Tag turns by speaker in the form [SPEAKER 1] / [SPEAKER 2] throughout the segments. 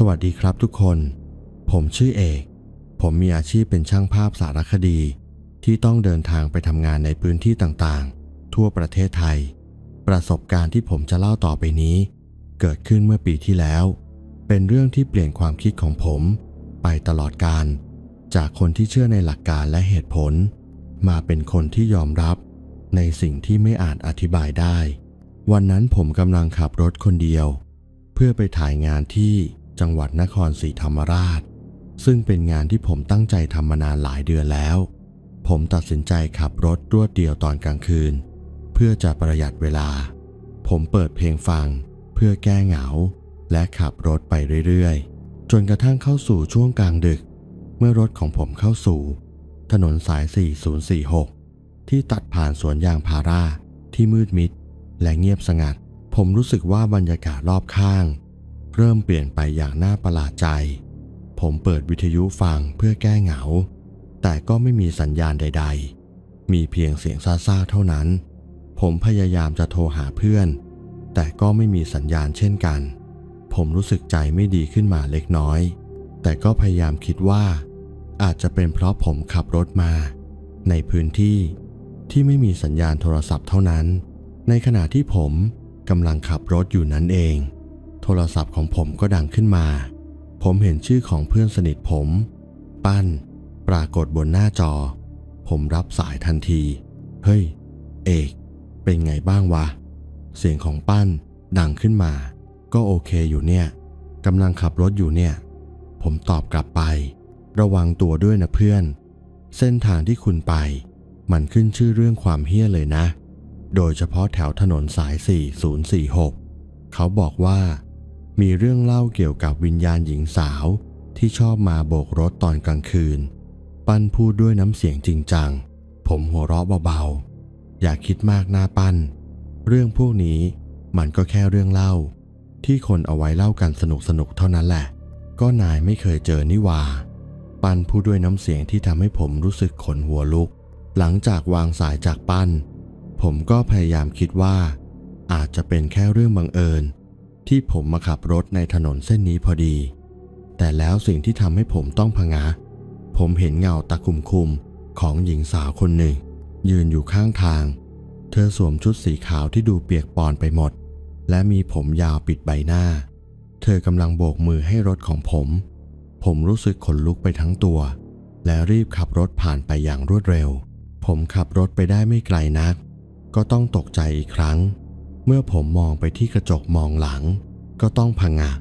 [SPEAKER 1] สวัสดีครับทุกคน ผมชื่อเอก ผมมีอาชีพเป็นช่างภาพสารคดี ที่ต้องเดินทางไปทำงานในพื้นที่ต่างๆ ทั่วประเทศไทย ประสบการณ์ที่ผมจะเล่าต่อไปนี้ เกิดขึ้นเมื่อปีที่แล้ว เป็นเรื่องที่เปลี่ยนความคิดของผม ไปตลอดการ จากคนที่เชื่อในหลักการและเหตุผล มาเป็นคนที่ยอมรับ ในสิ่งที่ไม่อาจอธิบายได้ วันนั้นผมกำลังขับรถคนเดียว เพื่อไปถ่ายงานที่ จังหวัดนครศรีธรรมราช ซึ่งเป็นงานที่ผมตั้งใจทำมานานหลายเดือนแล้ว ผมตัดสินใจขับรถรวดเดียวตอนกลางคืน เพื่อจะประหยัดเวลา ผมเปิดเพลงฟัง เพื่อแก้เหงา และขับรถไปเรื่อยๆ จนกระทั่งเข้าสู่ช่วงกลางดึก เมื่อรถของผมเข้าสู่ ถนนสาย 4046 ที่ตัดผ่านสวนยางพาราที่มืดมิด และเงียบสงัด ผมรู้สึกว่าบรรยากาศรอบข้าง เริ่มเปลี่ยนไปอย่างน่าประหลาดใจ ผมเปิดวิทยุฟังเพื่อแก้เหงา แต่ก็ไม่มีสัญญาณใด ๆ มีเพียงเสียงซ่าๆเท่านั้น ผมพยายามจะโทรหาเพื่อน แต่ก็ไม่มีสัญญาณเช่นกัน ผมรู้สึกใจไม่ดีขึ้นมาเล็กน้อย แต่ก็พยายามคิดว่า อาจจะเป็นเพราะผมขับรถมา ในพื้นที่ที่ไม่มีสัญญาณโทรศัพท์เท่านั้น ในขณะที่ผมกำลังขับรถอยู่นั้นเอง โทรศัพท์ของผมก็ดังขึ้นมา ผมเห็นชื่อของเพื่อนสนิทผม ปั้น ปรากฏบนหน้าจอ ผมรับสายทันที เฮ้ย เอก เป็นไงบ้างวะ เสียงของปั้นดังขึ้นมา ก็โอเคอยู่เนี่ยกำลังขับรถอยู่เนี่ย ผมตอบกลับไป ระวังตัวด้วยนะเพื่อน เส้นทางที่คุณไป มันขึ้นชื่อเรื่องความเฮี้ยเลยนะ โดยเฉพาะแถวถนนสาย 4046 เขาบอกว่า มีเรื่องเล่าเกี่ยวกับวิญญาณหญิงสาวที่ชอบมาโบกรถตอนกลางคืน ปั้นพูดด้วยน้ำเสียงจริงจัง ผมหัวเราะเบาๆ อย่าคิดมากหน้าปั้น เรื่องพวกนี้มันก็แค่เรื่องเล่า ที่คนเอาไว้เล่ากันสนุกๆเท่านั้นแหละ ก็นายไม่เคยเจอนี่หว่าปั้นพูดด้วยน้ำเสียงที่ทำให้ผมรู้สึกขนหัวลุก หลังจากวางสายจากปั้น ผมก็พยายามคิดว่า อาจจะเป็นแค่เรื่องบังเอิญ ที่ผมมาขับรถในถนนเส้นนี้พอดี แต่แล้วสิ่งที่ทำให้ผมต้องพงะ ผมเห็นเงาตะคุมคุมของหญิงสาวคนหนึ่ง ยืนอยู่ข้างทาง เธอสวมชุดสีขาวที่ดูเปียกปอนไปหมด และมีผมยาวปิดใบหน้า เธอกำลังโบกมือให้รถของผม ผมรู้สึกขนลุกไปทั้งตัว และรีบขับรถผ่านไปอย่างรวดเร็ว ผมขับรถไปได้ไม่ไกลนัก ก็ต้องตกใจอีกครั้ง เมื่อผมมองไปที่กระจกมองหลัง ก็ต้องพังงะ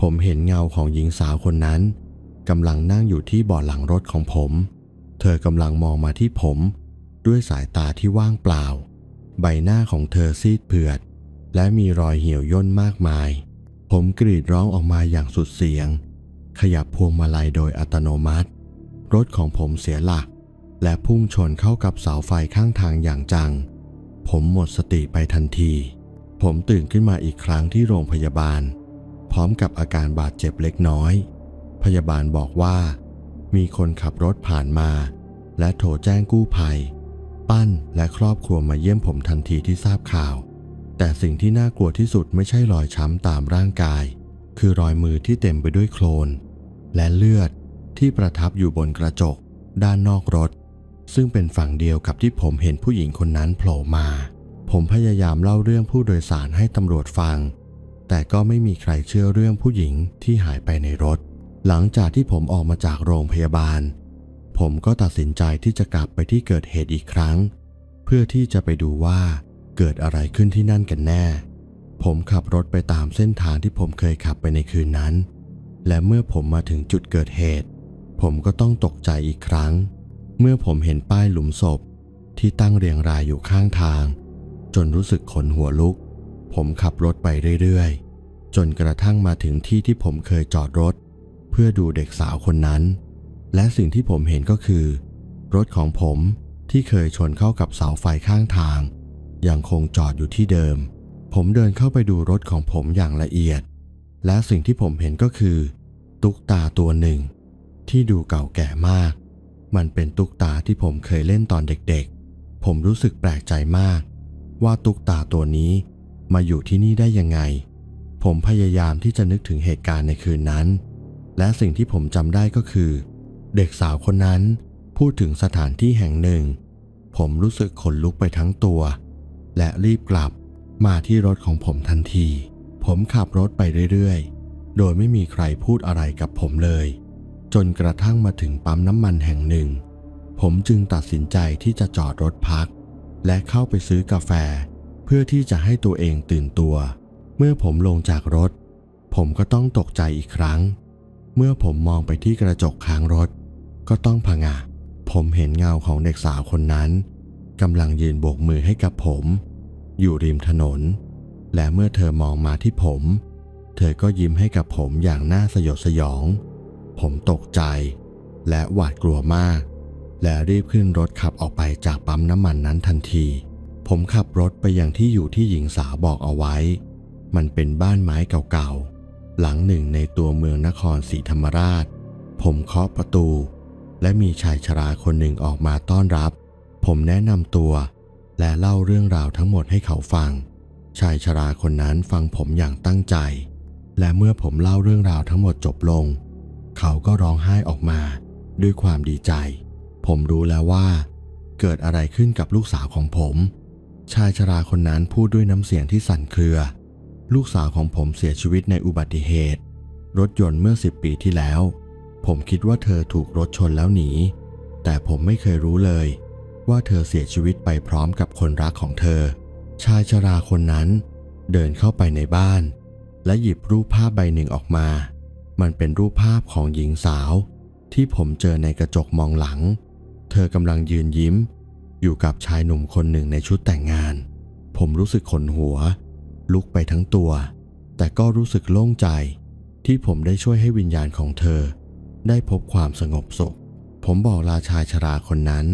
[SPEAKER 1] ผมเห็นเงาของหญิงสาวคนนั้นกำลังนั่งอยู่ที่เบาะหลังรถของผม เธอกำลังมองมาที่ผม ด้วยสายตาที่ว่างเปล่า ใบหน้าของเธอซีดเผือด และมีรอยเหี่ยวย่นมากมาย ผมกรีดร้องออกมาอย่างสุดเสียง ขยับพวงมาลัยโดยอัตโนมัติ รถของผมเสียหลัก และพุ่งชนเข้ากับเสาไฟข้างทางอย่างจัง ผมหมดสติไปทันที ผมตื่นขึ้นมาอีกครั้งที่โรงพยาบาล พร้อมกับอาการบาดเจ็บเล็กน้อย พยาบาลบอกว่า มีคนขับรถผ่านมา และโทรแจ้งกู้ภัย ปั้นและครอบครัวมาเยี่ยมผมทันทีที่ทราบข่าว แต่สิ่งที่น่ากลัวที่สุดไม่ใช่รอยช้ำตามร่างกาย คือรอยมือที่เต็มไปด้วยโคลน และเลือดที่ประทับอยู่บนกระจก ด้านนอกรถ ซึ่งเป็นฝั่งเดียวกับที่ผมเห็นผู้หญิงคนนั้นโผล่มา ผมพยายามเล่าเรื่องผู้โดยสารให้ตำรวจฟัง แต่ก็ไม่มีใครเชื่อเรื่องผู้หญิงที่หายไปในรถ หลังจากที่ผมออกมาจากโรงพยาบาล ผมก็ตัดสินใจที่จะกลับไปที่เกิดเหตุอีกครั้ง เพื่อที่จะไปดูว่าเกิดอะไรขึ้นที่นั่นกันแน่ ผมขับรถไปตามเส้นทางที่ผมเคยขับไปในคืนนั้น และเมื่อผมมาถึงจุดเกิดเหตุ ผมก็ต้องตกใจอีกครั้ง เมื่อผมเห็นป้ายหลุมศพที่ตั้งเรียงรายอยู่ข้างทาง จนรู้สึกขนหัวลุก ผมขับรถไปเรื่อยๆ จนกระทั่งมาถึงที่ที่ผมเคยจอดรถ เพื่อดูเด็กสาวคนนั้น และสิ่งที่ผมเห็นก็คือ รถของผมที่เคยชนเข้ากับเสาไฟข้างทาง ยังคงจอดอยู่ที่เดิม ผมเดินเข้าไปดูรถของผมอย่างละเอียด และสิ่งที่ผมเห็นก็คือ ตุ๊กตาตัวหนึ่ง ที่ดูเก่าแก่มาก มันเป็นตุ๊กตาที่ผมเคยเล่นตอนเด็กๆ ผมรู้สึกแปลกใจมาก ว่าตุ๊กตาตัวนี้มาอยู่ที่นี่ได้ยังไง ผมพยายามที่จะนึกถึงเหตุการณ์ในคืนนั้น และสิ่งที่ผมจำได้ก็คือ เด็กสาวคนนั้นพูดถึงสถานที่แห่งหนึ่ง ผมรู้สึกขนลุกไปทั้งตัว และรีบกลับมาที่รถของผมทันที ผมขับรถไปเรื่อยๆ โดยไม่มีใครพูดอะไรกับผมเลย จนกระทั่งมาถึงปั๊มน้ำมันแห่งหนึ่ง ผมจึงตัดสินใจที่จะจอดรถพัก และเข้าไปซื้อกาแฟ เพื่อที่จะให้ตัวเองตื่นตัว เมื่อผมลงจากรถ ผมก็ต้องตกใจอีกครั้ง เมื่อผมมองไปที่กระจกข้างรถ ก็ต้องผงะ ผมเห็นเงาของเด็กสาวคนนั้นกำลังยืนโบกมือให้กับผม อยู่ริมถนน และเมื่อเธอมองมาที่ผม เธอก็ยิ้มให้กับผมอย่างน่าสยดสยอง ผมตกใจ และหวาดกลัวมาก และรีบขึ้นรถขับออกไปจากปั๊มน้ำมันนั้นทันที ผมขับรถไปยังที่อยู่ที่หญิงสาวบอกเอาไว้ มันเป็นบ้านไม้เก่าๆ หลังหนึ่งในตัวเมืองนครศรีธรรมราช ผมเคาะประตู และมีชายชราคนหนึ่งออกมาต้อนรับ ผมแนะนำตัว และเล่าเรื่องราวทั้งหมดให้เขาฟัง ชายชราคนนั้นฟังผมอย่างตั้งใจ และเมื่อผมเล่าเรื่องราวทั้งหมดจบลง เขาก็ร้องไห้ออกมา ด้วยความดีใจ ผมรู้แล้วว่า เกิดอะไรขึ้นกับลูกสาวของผม ชายชราคนนั้นพูดด้วยน้ำเสียงที่สั่นเครือ ลูกสาวของผมเสียชีวิตในอุบัติเหตุ รถยนต์เมื่อสิบปีที่แล้ว ผมคิดว่าเธอถูกรถชนแล้วหนี แต่ผมไม่เคยรู้เลย ว่าเธอเสียชีวิตไปพร้อมกับคนรักของเธอ ชายชราคนนั้น เดินเข้าไปในบ้าน และหยิบรูปภาพใบหนึ่งออกมา มันเป็นรูปภาพของหญิงสาวที่ผมเจอในกระจกมองหลัง เธอกำลังยืนยิ้ม อยู่กับชายหนุ่มคนหนึ่งในชุดแต่งงาน ผมรู้สึกขนหัว ลุกไปทั้งตัว แต่ก็รู้สึกโล่งใจ ที่ผมได้ช่วยให้วิญญาณของเธอ ได้พบความสงบสุข ผมบอกลาชายชราคนนั้น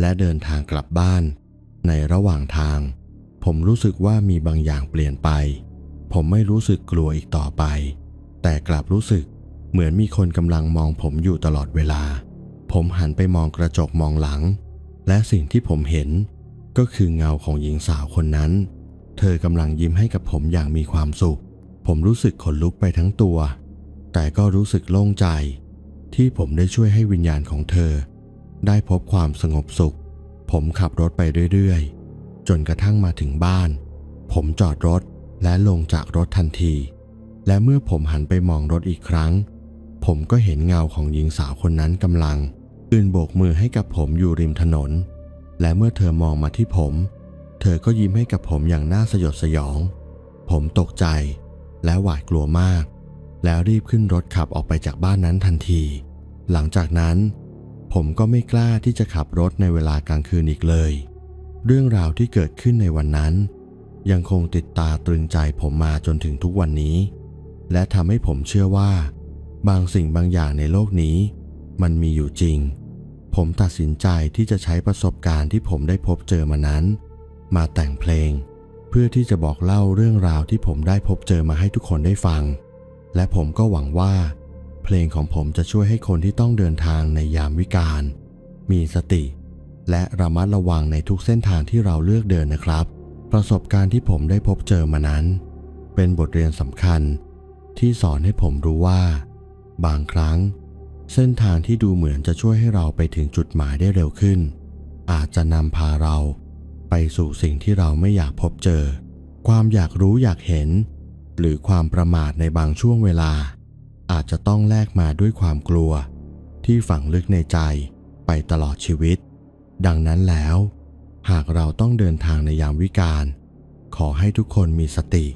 [SPEAKER 1] และเดินทางกลับบ้าน ในระหว่างทาง ผมรู้สึกว่ามีบางอย่างเปลี่ยนไป ผมไม่รู้สึกกลัวอีกต่อไป แต่กลับรู้สึกเหมือนมีคนกำลังมองผมอยู่ตลอดเวลา ผมหันไปมองกระจกมองหลัง และสิ่งที่ผมเห็นก็คือเงาของหญิงสาวคนนั้น เธอกำลังยิ้มให้กับผมอย่างมีความสุข ผมรู้สึกขนลุกไปทั้งตัว แต่ก็รู้สึกโล่งใจ ที่ผมได้ช่วยให้วิญญาณของเธอ ได้พบความสงบสุข ผมขับรถไปเรื่อยๆ จนกระทั่งมาถึงบ้าน ผมจอดรถและลงจากรถทันที และเมื่อผมหันไปมองรถอีกครั้ง ผมก็เห็นเงาของหญิงสาวคนนั้นกำลังยืนโบกมือให้กับผมอยู่ริมถนน และเมื่อเธอมองมาที่ผม เธอก็ยิ้มให้กับผมอย่างน่าสยดสยอง ผมตกใจและหวาดกลัวมาก แล้วรีบขึ้นรถขับออกไปจากบ้านนั้นทันที หลังจากนั้น ผมก็ไม่กล้าที่จะขับรถในเวลากลางคืนอีกเลย เรื่องราวที่เกิดขึ้นในวันนั้น ยังคงติดตาตรึงใจผมมาจนถึงทุกวันนี้ และทำให้ผมเชื่อว่า บางสิ่งบางอย่างในโลกนี้ มันมีอยู่จริง ผมตัดสินใจที่จะใช้ประสบการณ์ที่ผมได้พบเจอมานั้น มาแต่งเพลง เพื่อที่จะบอกเล่าเรื่องราวที่ผมได้พบเจอมาให้ทุกคนได้ฟัง และผมก็หวังว่า เพลงของผมจะช่วยให้คนที่ต้องเดินทางในยามวิกาลมีสติ และระมัดระวังในทุกเส้นทางที่เราเลือกเดินนะครับ ประสบการณ์ที่ผมได้พบเจอมานั้น เป็นบทเรียนสำคัญที่สอนให้ผมรู้ว่า บางครั้ง เส้นทางที่ดูเหมือนจะช่วยให้เราไปถึงจุดหมายได้เร็วขึ้น อาจจะนำพาเราไปสู่สิ่งที่เราไม่อยากพบเจอ ความอยากรู้อยากเห็น หรือความประมาทในบางช่วงเวลา อาจจะต้องแลกมาด้วยความกลัว ที่ฝังลึกในใจไปตลอดชีวิต ดังนั้นแล้ว หากเราต้องเดินทางในยามวิกาลขอให้ทุกคนมีสติ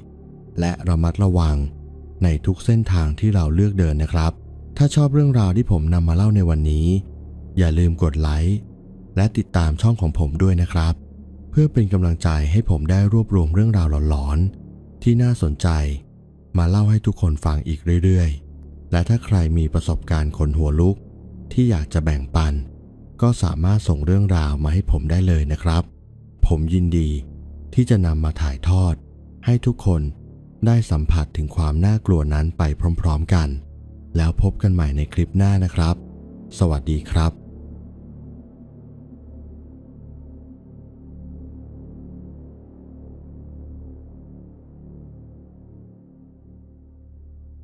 [SPEAKER 1] และระมัดระวัง ในทุกเส้นทางที่เราเลือกเดินนะครับ ถ้าชอบเรื่องราวที่ผมนำมาเล่าในวันนี้ อย่าลืมกดไลค์และติดตามช่องของผมด้วยนะครับ เพื่อเป็นกำลังใจให้ผมได้รวบรวมเรื่องราวหลอนๆ ที่น่าสนใจ มาเล่าให้ทุกคนฟังอีกเรื่อยๆ และถ้าใครมีประสบการณ์ขนหัวลุก ที่อยากจะแบ่งปัน ก็สามารถส่งเรื่องราวมาให้ผมได้เลยนะครับ ผมยินดีที่จะนำมาถ่ายทอดให้ทุกคน ได้สัมผัสถึงความน่ากลัวนั้นไปพร้อมๆกัน แล้วพบกันใหม่ในคลิปหน้านะครับ สวัสดีครับ